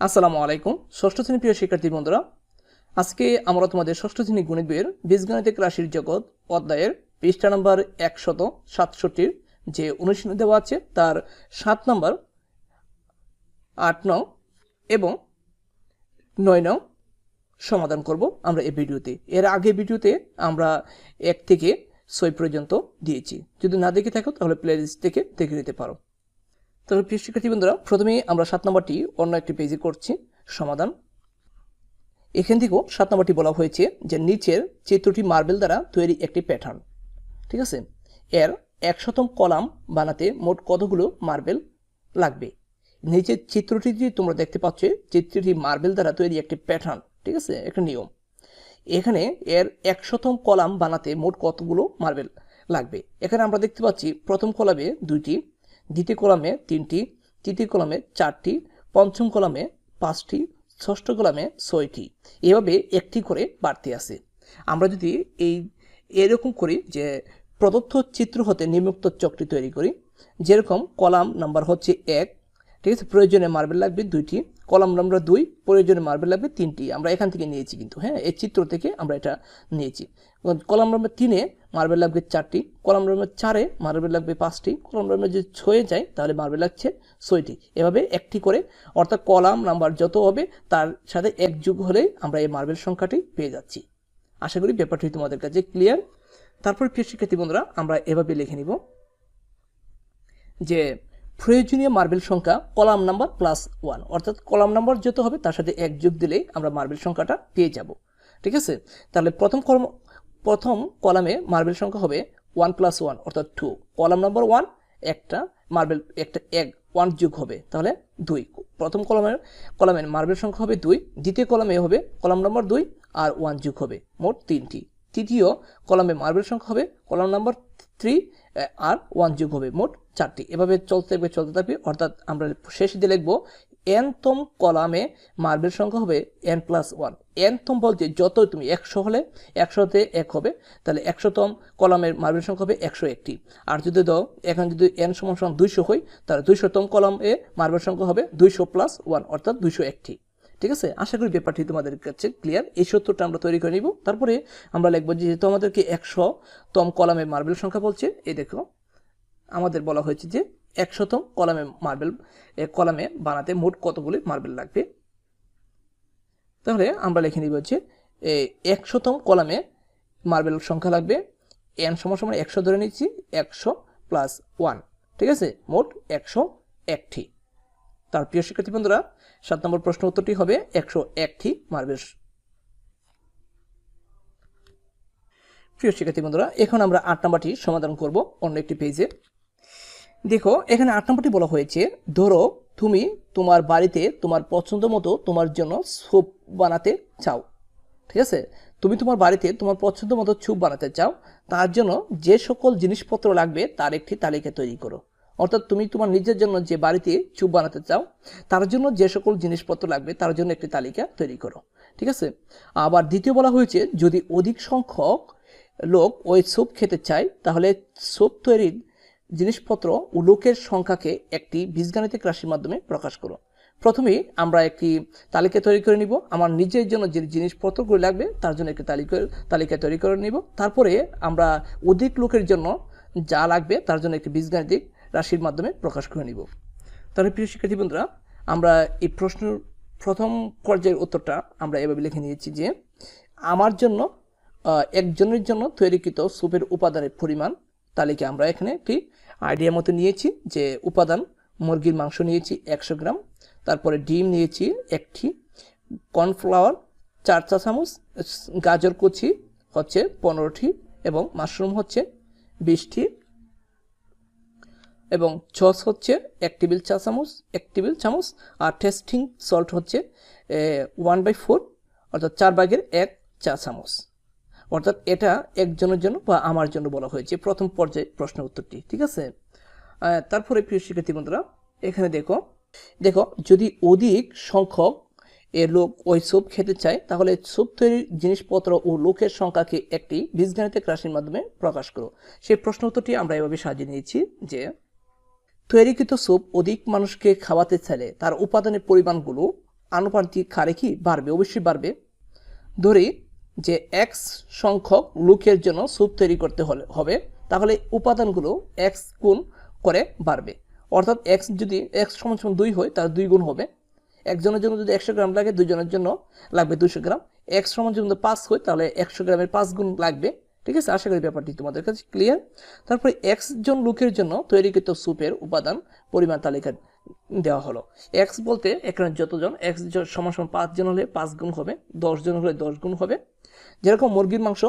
আসসালামু আলাইকুম, ষষ্ঠ শ্রেণি প্রিয় শিক্ষার্থী বন্ধুরা। আজকে আমরা তোমাদের ষষ্ঠ শ্রেণি গণিত বইয়ের বীজগণিতিক রাশির জগৎ অধ্যায়ের পৃষ্ঠা নম্বর একশত সাতষট্টির যে অনুশীলন দেওয়া আছে তার সাত নম্বর, আট নং এবং নয় নং সমাধান করব আমরা এই ভিডিওতে। এর আগে ভিডিওতে আমরা এক থেকে ছয় পর্যন্ত দিয়েছি। যদি না দেখে থাকো তাহলে প্লে লিস্ট থেকে দেখে নিতে পারো। তবে প্রিয় শিক্ষার্থী বন্ধুরা প্রথমেই আমরা সাত নম্বরটি অন্য একটি পেজে করছি, সমাধান। এখান থেকেও সাত নম্বরটি বলা হয়েছে যে নিচের চিত্রটি মার্বেল দ্বারা তৈরি একটি প্যাটার্ন। ঠিক আছে? এর একশতম কলাম বানাতে মোট কতগুলো মার্বেল লাগবে? নিচের চিত্রটি যে তোমরা দেখতে পাচ্ছ চিত্রটি মার্বেল দ্বারা তৈরি একটি প্যাটার্ন। ঠিক আছে? একটা নিয়ম। এখানে এর একশতম কলাম বানাতে মোট কতগুলো মার্বেল লাগবে? এখানে আমরা দেখতে পাচ্ছি প্রথম কলামে দুইটি দ্বিতীয় কলামে তিনটি, তৃতীয় কলামে চারটি, পঞ্চম কলামে পাঁচটি, ষষ্ঠ কলামে ছয়টি। এভাবে একটি করে বাড়তি আছে। আমরা যদি এই এরকম করি যে প্রদত্ত চিত্র হতে নিম্নোক্ত চকটি তৈরি করি, যেরকম কলাম নাম্বার হচ্ছে এক, ঠিক আছে? প্রয়োজনে মার্বেল লাগবে দুইটি, কলাম নাম্বার দুই, প্রয়োজনে মার্বেল লাগবে তিনটি। আমরা এখান থেকে নিয়েছি কিন্তু হ্যাঁ? এই চিত্র থেকে আমরা এটা নিয়েছি। কলাম নাম্বার তিনে মার্বেল লাগবে চারটি, কলাম নাম্বার চারে মার্বেল লাগবে পাঁচটি, কলাম নাম্বার যদি ছয়ে যায় তাহলে মার্বেল লাগছে ছয়টি। এভাবে একটি করে, অর্থাৎ কলাম নাম্বার যত হবে তার সাথে এক যুগ হলেই আমরা এই মার্বেল সংখ্যাটি পেয়ে যাচ্ছি। আশা করি ব্যাপারটি তোমাদের কাছে ক্লিয়ার তারপর প্রিয় শিক্ষার্থী বন্ধুরা, আমরা এভাবে লিখে নিব যে প্রয়োজনীয় মার্বেল সংখ্যা কলাম নাম্বার প্লাস ওয়ান অর্থাৎ কলাম নাম্বার যত হবে তার সাথে এক যোগ দিলেই আমরা মার্বেল সংখ্যাটা পেয়ে যাব। ঠিক আছে? তাহলে প্রথম প্রথম কলামে মার্বেল সংখ্যা হবে ওয়ান প্লাস ওয়ান অর্থাৎ টু কলাম নম্বর ওয়ান একটা মার্বেল, একটা এক ওয়ান যোগ হবে, তাহলে দুই। প্রথম কলামের কলামের মার্বেল সংখ্যা হবে দুই, দ্বিতীয় কলামে হবে কলাম নম্বর দুই, আর ওয়ান যোগ হবে মোট তিনটি। তৃতীয় কলামে মার্বেল সংখ্যা হবে কলাম নম্বর থ্রি আর ওয়ান যোগ হবে মোট চারটি। এভাবে চলতে থাকবে চলতে থাকবে, অর্থাৎ আমরা শেষ দিয়ে লিখব এনতম কলামে মার্বেল সংখ্যা হবে এন প্লাস ওয়ান এনতম বলতে যত তুমি একশো হলে, একশোতে এক হবে, তাহলে একশোতম কলামের মার্বেল সংখ্যা হবে একশো একটি। আর যদি দাও, এখন যদি এন সমান সমান দুইশো হয় তাহলে দুইশোতম কলামে মার্বেল সংখ্যা হবে দুইশো প্লাস ওয়ান অর্থাৎ দুইশো একটি। ঠিক আছে? আশা করি ব্যাপারটি তোমাদের কাছে ক্লিয়ার এই সত্যটা আমরা তৈরি করে নিব। তারপরে আমরা লিখব যেহেতু আমাদেরকে একশো তম কলামে মার্বেল সংখ্যা বলছে, এই দেখো, আমাদের বলা হয়েছে যে একশতম কলামে মার্বেল কলামে বানাতে মোট কতগুলি মার্বেল লাগবে? তাহলে আমরা লিখে নিব হচ্ছে একশতম কলামে মার্বেল সংখ্যা লাগবে, এন সমান একশো ধরে নিচ্ছি, একশো প্লাস ওয়ান ঠিক আছে? মোট একশো একটি। তার প্রিয় শিক্ষার্থী বন্ধুরা, সাত নম্বর প্রশ্ন উত্তরটি হবে একশো একটি মার্বেল। প্রিয় শিক্ষার্থী বন্ধুরা, এখন আমরা আট নম্বরটি সমাধান করব অন্য একটি পেজে। দেখো, এখানে আট নম্বরটি বলা হয়েছে, ধরো, তুমি তোমার বাড়িতে তোমার পছন্দ মতো তোমার জন্য স্যুপ বানাতে চাও। ঠিক আছে? তুমি তোমার বাড়িতে তোমার পছন্দ মতো স্যুপ বানাতে চাও, তার জন্য যে সকল জিনিসপত্র লাগবে তার একটি তালিকা তৈরি করো। অর্থাৎ তুমি তোমার নিজের জন্য যে বাড়িতে চুপ বানাতে চাও, তার জন্য যে সকল জিনিসপত্র লাগবে তার জন্য একটি তালিকা তৈরি করো। ঠিক আছে? আবার দ্বিতীয় বলা হয়েছে, যদি অধিক সংখ্যক লোক ওই স্যুপ খেতে চায়, তাহলে স্যুপ তৈরির জিনিসপত্র ও লোকের সংখ্যাকে একটি বীজগাণিতিক রাশির মাধ্যমে প্রকাশ করো প্রথমেই আমরা একটি তালিকা তৈরি করে নিব। আমার নিজের জন্য যে জিনিসপত্রগুলো লাগবে, তার জন্য একটি তালিকা তালিকা তৈরি করে নিব। তারপরে আমরা অধিক লোকের জন্য যা লাগবে, তার জন্য একটি বীজগাণিতিক রাশির মাধ্যমে প্রকাশ করে নিব। তাহলে প্রিয় শিক্ষার্থী বন্ধুরা, আমরা এই প্রশ্নের প্রথম পর্যায়ের উত্তরটা আমরা এভাবে লিখে নিয়েছি যে, আমার জন্য একজনের জন্য তৈরিকৃত সুপের উপাদানের পরিমাণ তালিকা আমরা এখানে একটি আইডিয়া মতো নিয়েছি যে উপাদান, মুরগির মাংস নিয়েছি একশো গ্রাম, তারপরে ডিম নিয়েছি একটি, কর্নফ্লাওয়ার চার চা চামচ, গাজর কুচি হচ্ছে পনেরোটি এবং মাশরুম হচ্ছে বিশটি এবং সস হচ্ছে এক টেবিল চা চামচ, এক টেবিল চামচ আর টেস্টিং সল্ট হচ্ছে ওয়ান বাই ফোর অর্থাৎ চার ভাগের এক চা চামচ। অর্থাৎ এটা একজনের জন্য বা আমার জন্য বলা হয়েছে। প্রথম পর্যায়ে প্রশ্ন উত্তরটি, ঠিক আছে? তারপরে প্রিয় শিক্ষার্থী বন্ধুরা, এখানে দেখো দেখো, যদি অধিক সংখ্যক এ লোক ওই স্যুপ খেতে চায়, তাহলে স্যুপ তৈরির জিনিসপত্র ও লোকের সংখ্যাকে একটি বীজগাণিতিক রাশির মাধ্যমে প্রকাশ করো। সেই প্রশ্ন উত্তরটি আমরা এভাবে সাজিয়ে নিয়েছি যে, তৈরিকৃত স্যুপ অধিক মানুষকে খাওয়াতে চাইলে তার উপাদানের পরিমাণগুলো আনুপাতিক হারে কি বাড়বে? অবশ্যই বাড়বে। ধরি যে এক্স সংখ্যক লোকের জন্য স্যুপ তৈরি করতে হলে, হবে, তাহলে উপাদানগুলো এক্স গুণ করে বাড়বে। অর্থাৎ এক্স যদি এক্স সমান সমান দুই হয়, তার দুই গুণ হবে। একজনের জন্য যদি একশো গ্রাম লাগে দুজনের জন্য লাগবে দুশো গ্রাম। এক্স সমান যদি পাঁচ হয়, তাহলে একশো গ্রামের পাঁচ গুণ লাগবে। ঠিক আছে? আশা করি ব্যাপারটি তোমাদের কাছে ক্লিয়ার তারপরে এক্স জন লোকের জন্য তৈরিকৃত স্যুপের উপাদান পরিমাণ তালিকা দেওয়া হলো। এক্স বলতে এখানে যতজন এক্স সমান সমান পাঁচ জন হলে পাঁচ গুণ হবে দশ জন হলে দশ গুণ হবে। যেরকম মুরগির মাংস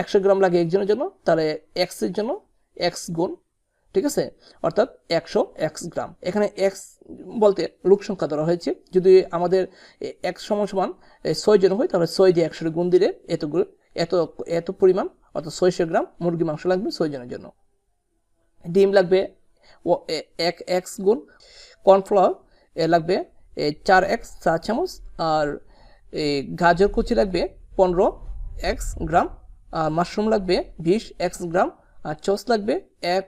একশো গ্রাম লাগে একজনের জন্য, তাহলে এক্সের জন্য এক্স গুণ, ঠিক আছে? অর্থাৎ একশো এক্স গ্রাম। এখানে এক্স বলতে লোক সংখ্যা ধরা হয়েছে। যদি আমাদের এক্স সমান সমান ছয় জন হয়, তাহলে ছয় দিয়ে একশো গুণ দিলে এতগুলো, এত এত পরিমাণ, অর্থাৎ ছয়শো গ্রাম মুরগি মাংস লাগবে ছয় জনের জন্য। ডিম লাগবে ও এক এক্স গুণ কর্নফ্লাওয়ার লাগবে চার এক্স চা চামচ, আর গাজর কুচি লাগবে পনেরো এক্স গ্রাম, আর মাশরুম লাগবে বিশ এক্স গ্রাম, আর চস লাগবে এক,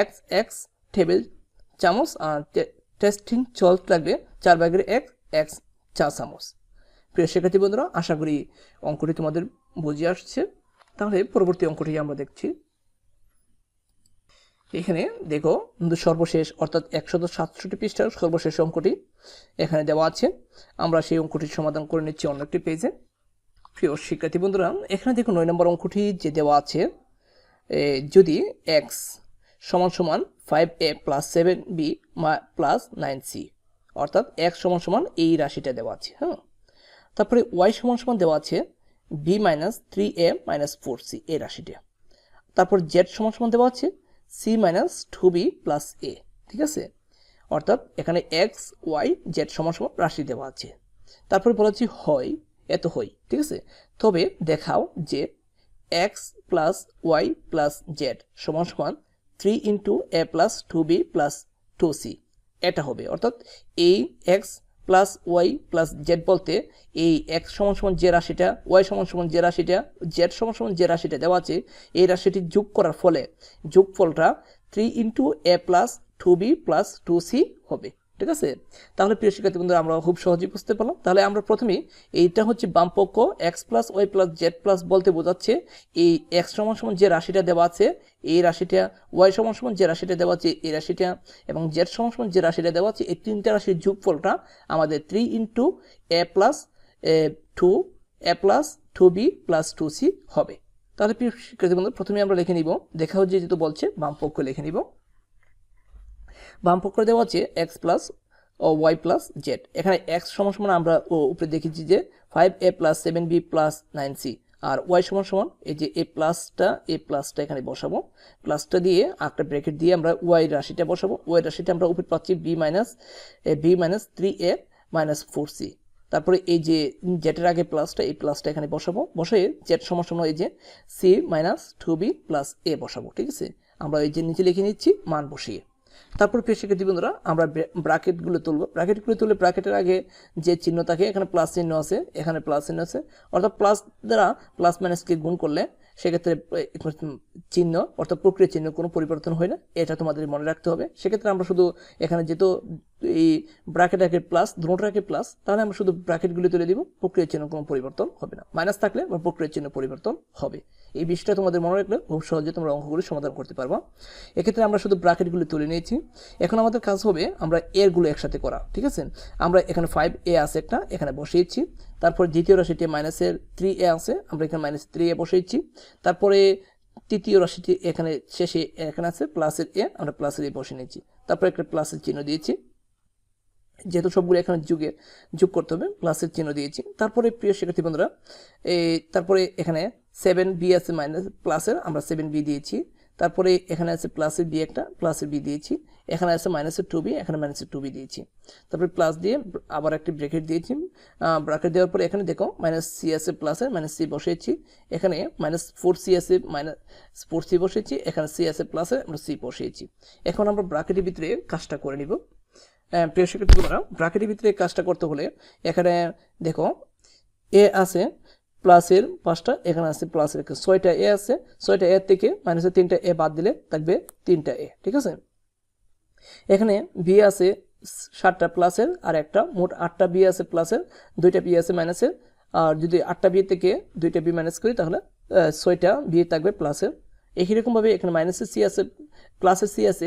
এক্স এক্স টেবিল চামচ, আর টেস্টিং চল্ট লাগবে চার ব্যাগের এক এক্স চা চামচ। প্রিয় শিক্ষার্থী বন্ধুরা, আশা করি অঙ্কটি তোমাদের বুঝে আসছে। তাহলে পরবর্তী অঙ্কটি আমরা দেখছি। এখানে দেখো সর্বশেষ, অর্থাৎ একশত সাতষট্টি পৃষ্ঠার সর্বশেষ অঙ্কটি এখানে দেওয়া আছে। আমরা সেই অঙ্কটির সমাধান করে নিচ্ছি অন্য একটি পেজে। প্রিয় শিক্ষার্থী বন্ধুরা, এখানে দেখো নয় নম্বর অঙ্কটি যে দেওয়া আছে যদি এক্স সমান সমান five A plus seven B plus nine C অর্থাৎ এক্স সমান সমান এই রাশিটা দেওয়া আছে হ্যাঁ? তারপরে ওয়াই সমান সমান দেওয়া আছে B minus three A minus four C এই রাশিটা। তারপর জেড সমান সমান দেওয়া আছে C minus two B plus A ঠিক আছে? অর্থাৎ এখানে এক্স ওয়াই জেড সমান সমান রাশি দেওয়া আছে। তারপরে বলা হচ্ছে হয়, এত হয়, ঠিক আছে? তবে দেখাও যে X plus Y plus Z সমান সমান three into A plus two B plus two C এটা হবে। অর্থাৎ এই X plus Y plus Z বলতে এই এক্স সমান সমান যে রাশিটা ওয়াই সমান সমান যে রাশিটা জেড সমান সমান যে রাশিটা দেওয়া আছে, এই রাশিটি যোগ করার ফলে, যোগফলটা three into A plus two B plus two C হবে। ঠিক আছে? তাহলে প্রিয় শিক্ষার্থী বন্ধুরা, আমরা খুব সহজেই বুঝতে পারলাম। তাহলে আমরা প্রথমেই এইটা হচ্ছে বামপক্ষ X plus Y plus Z plus বলতে বোঝাচ্ছে এই এক্স সমান সমান যে রাশিটা দেওয়া আছে, এই রাশিটা ওয়াই সমান সমান যে রাশিটা দেওয়া আছে, এই রাশিটা এবং জেড সমান সমান যে রাশিটা দেওয়া আছে, এই তিনটা রাশির যোগফলটা আমাদের three into A plus two A plus two B plus two C হবে। তাহলে প্রিয় শিক্ষার্থী বন্ধু প্রথমে আমরা লিখে নিব। দেখা হচ্ছে যেহেতু বলছে, বামপক্ষ লিখে নিব। বাম পক্ষ দেওয়া আছে এক্স প্লাস ও ওয়াই প্লাস জেড এখানে এক্স সমান সমান আমরা উপরে দেখেছি যে five A plus seven B plus nine C R Y সমান সমান এই যে এ প্লাসটা এ প্লাসটা এখানে বসাবো। প্লাসটা দিয়ে একটা ব্র্যাকেট দিয়ে আমরা ওয়াই রাশিটা বসাবো। ওয়াই রাশিটা আমরা উপরে পাচ্ছি B minus A B minus three A minus four C তারপরে এই যে জেটের আগে প্লাসটা এই প্লাসটা এখানে বসাবো। বসে জেট সমান সমান এই যে C minus two B plus A বসাবো, ঠিক আছে? আমরা এই যে নিচে লিখে নিচ্ছি, মান বসিয়ে। তারপর প্রিয় শিক্ষার্থী বন্ধুরা, আমরা ব্র্যাকেটগুলো তুলব। ব্র্যাকেটগুলো তুলে ব্র্যাকেটের আগে যে চিহ্ন থাকে, এখানে প্লাস চিহ্ন আছে, এখানে প্লাস চিহ্ন আছে। অর্থাৎ প্লাস দ্বারা প্লাস মাইনাসকে গুণ করলে সেক্ষেত্রে চিহ্ন, অর্থাৎ প্রক্রিয়া চিহ্ন, কোনো পরিবর্তন হয় না। এটা তোমাদের মনে রাখতে হবে। সেক্ষেত্রে আমরা শুধু এখানে যেহেতু এই ব্র্যাকেট আগে প্লাস দুটোটাকে প্লাস তাহলে আমরা শুধু ব্র্যাকেটগুলি তুলে দিব। প্রক্রিয়া চিহ্ন কোনো পরিবর্তন হবে না। মাইনাস থাকলে বা প্রক্রিয়া চিহ্ন পরিবর্তন হবে। এই বিষয়টা তোমাদের মনে রাখলে খুব সহজে তোমরা অঙ্কগুলি সমাধান করতে পারবা। এক্ষেত্রে আমরা শুধু ব্র্যাকেটগুলি তুলে নিয়েছি। এখন আমাদের কাজ হবে আমরা এরগুলো একসাথে করা, ঠিক আছে? আমরা এখানে ফাইভ এ আছে একটা, এখানে বসিয়েছি। তারপর দ্বিতীয় রাশিটি মাইনাসের থ্রি এ আছে, আমরা এখানে মাইনাস থ্রি এ বসিয়েছি তারপরে তৃতীয় রাশিটি এখানে শেষে এখানে আছে প্লাসের এ আমরা প্লাসের এ বসে নিয়েছি। তারপর একটা প্লাসের চিহ্ন দিয়েছি। যেহেতু সবগুলো এখানে যুগে যোগ করতে হবে প্লাসের চিহ্ন দিয়েছি। তারপরে প্রিয় শিক্ষার্থী বন্ধুরা, এই তারপরে এখানে সেভেন বি আছে মাইনাস প্লাসের আমরা সেভেন বি দিয়েছি। তারপরে এখানে আছে প্লাসের বি একটা প্লাসের বি দিয়েছি। এখানে আছে মাইনাসের টু বি এখানে মাইনাসের টু বি দিয়েছি। তারপরে প্লাস দিয়ে আবার একটি ব্রেকেট দিয়েছি। ব্র্যাকেট দেওয়ার পরে এখানে দেখো মাইনাস সি আছে প্লাসের মাইনাস সি বসিয়েছি। এখানে মাইনাস ফোর সি আছে মাইনাস ফোর সি বসিয়েছি। এখানে সি আছে প্লাসে আমরা সি বসিয়েছি। এখন আমরা ব্র্যাকেটের ভিতরে কাজটা করে নিব। প্রিয় শিক্ষার্থী ব্র্যাকেটের ভিতরে কাজটা করতে হলে এখানে দেখো এ আছে প্লাসের পাঁচটা এখানে আছে প্লাসের ছয়টা এ আছে, ছয়টা এর থেকে মাইনাসের তিনটা এ বাদ দিলে থাকবে তিনটা এ, ঠিক আছে? এখানে বি আছে সাতটা প্লাসের আর একটা, মোট আটটা বি আছে প্লাসের দুইটা বি আছে মাইনাসের আর যদি আটটা বি থেকে দুইটা বি মাইনাস করি তাহলে ছয়টা বি থাকবে প্লাসের একই রকমভাবে এখানে মাইনাসের সি আছে প্লাসের সি আছে,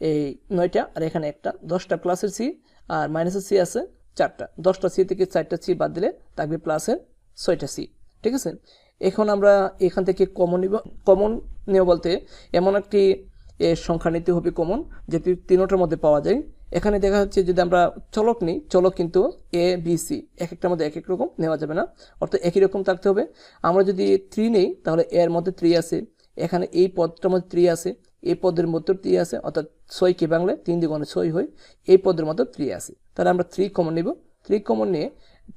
এই নয়টা আর এখানে একটা, দশটা প্লাসের সি আর মাইনাসের সি আছে চারটা। দশটা সি থেকে চারটা সি বাদ দিলে থাকবে প্লাসের ছয়টা সি ঠিক আছে? এখন আমরা এখান থেকে কমন কমন নেব বলতে এমন একটি সংখ্যা নিতে হবে কমন যেটি তিনোটার মধ্যে পাওয়া যায়। এখানে দেখা যাচ্ছে যদি আমরা চলক নিই, চলক কিন্তু এ বি সি এক একটার মধ্যে এক এক রকম নেওয়া যাবে না। অর্থাৎ একই রকম থাকতে হবে। আমরা যদি থ্রি নেই, তাহলে এর মধ্যে থ্রি আছে। এখানে এই পদটার মধ্যে থ্রি আছে। এই পদের মধ্যে থ্রি আছে, অর্থাৎ ছয় কে বাংলায় তিন দ্বিগুণে ছয় হয়। এই পদের মধ্যে থ্রি আছে। তাহলে আমরা থ্রি কমন নিব। থ্রি কমন নিয়ে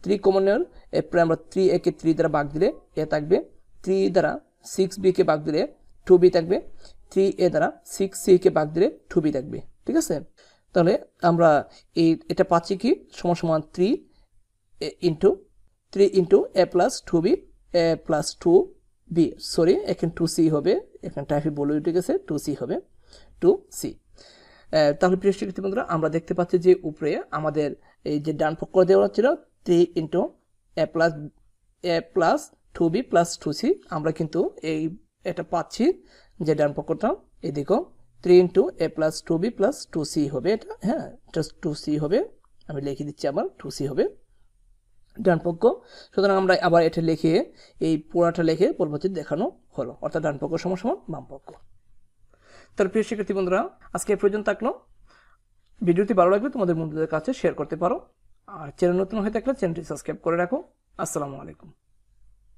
থ্রি কমন নেওয়ার এরপরে আমরা থ্রি একে থ্রি দ্বারা ভাগ দিলে এ থাকবে। থ্রি দ্বারা সিক্স বিকে ভাগ দিলে টু বি থাকবে। থ্রি এ দ্বারা সিক্স সি কে ভাগ দিলে টু বি থাকবে। ঠিক আছে? তাহলে আমরা এই, এটা পাচ্ছি কি? সমান সমান three into three into A plus two B A plus two B sorry এখানে টু সি হবে। এখানে টাইপে বলে উঠে গেছে টু সি হবে। টু সি তাহলে প্রিয় শিক্ষার্থী বন্ধুরা, আমরা দেখতে পাচ্ছি যে উপরে আমাদের এই যে ডান পক্ষ দেওয়া ছিল three into A plus A plus two B plus two C আমরা কিন্তু এই, এটা পাচ্ছি যে ডান পক্ষটা এদিকেও three into A plus two B plus two C হবে এটা হ্যাঁ জাস্ট টু সি হবে, আমি লিখে দিচ্ছি আবার টু সি হবে। ডান পক্ষ, সুতরাং আমরা আবার এটা লিখে এই পুরাটা লিখে পরবর্তীতে দেখানো হলো, অর্থাৎ ডান পক্ষ সমান সমান বাম পক্ষ। তার প্রিয় শিক্ষার্থী বন্ধুরা, আজকে পর্যন্ত থাকল। ভিডিওটি ভালো লাগবে তোমাদের বন্ধুদের কাছে শেয়ার করতে পারো। আর চ্যানেল নতুন হয়ে থাকলে চ্যানেলটি সাবস্ক্রাইব করে রাখো। আসসালামু আলাইকুম।